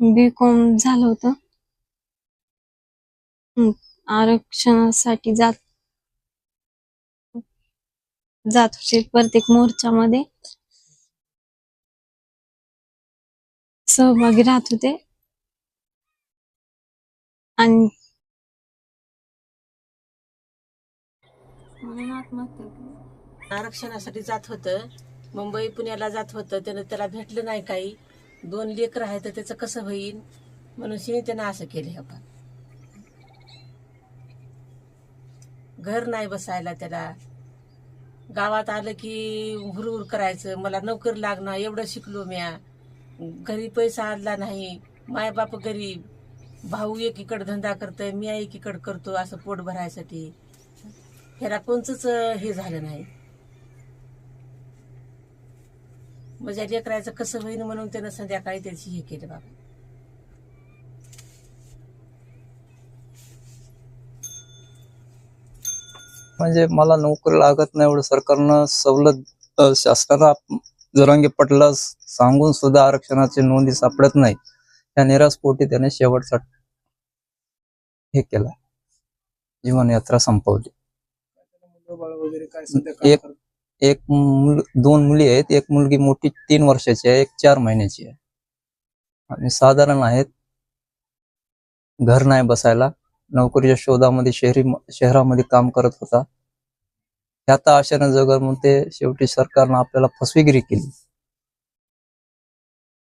बी com झालं होतं. आरक्षणासाठी जात जात होते प्रत्येक मोर्चामध्ये. सहभागी राहत होते. आणि आरक्षणासाठी जात होतं. मुंबई पुण्याला जात होतं. त्यानं त्याला भेटलं नाही काही. दोन लेकर आहे तर त्याचं कसं होईल? म्हणून शिनी त्यानं असं केलं आपण. घर नाही बसायला त्याला. गावात आलं की हुरहुर करायचं. मला नोकरी लागणार एवढं शिकलो म्या. घरी पैसा आणला नाही. मायबाप गरीब. भाऊ एकीकडे धंदा करतोय मी एकीकडे करतो असं पोट भरायसाठी. ह्याला कोणचंच हे झालं नाही. माझ्या लेकराचं कसं होईन म्हणून त्यानं संध्याकाळी त्याची हे केलं बाबा. म्हणजे मला नोकरी लागत नाही एवढं. सरकारनं सवलत शासनाला जरांगे पटला सांगून सुद्धा आरक्षणाची नोंदी सापडत नाही. त्या निराशपोटी त्याने शेवटचा हे केला. जीवनयात्रा संपवली. एक एक मुल दोन मुली आहेत. एक मुलगी मोठी तीन वर्षाची आहे एक चार महिन्याची आहे. आणि साधारण आहेत घर नाही बसायला. नोकरीच्या शोधामध्ये शहरी शहरामध्ये काम करत होता. ह्यात आशेनं जगर म्हणून ते शेवटी सरकारनं आपल्याला फसवेगिरी केली.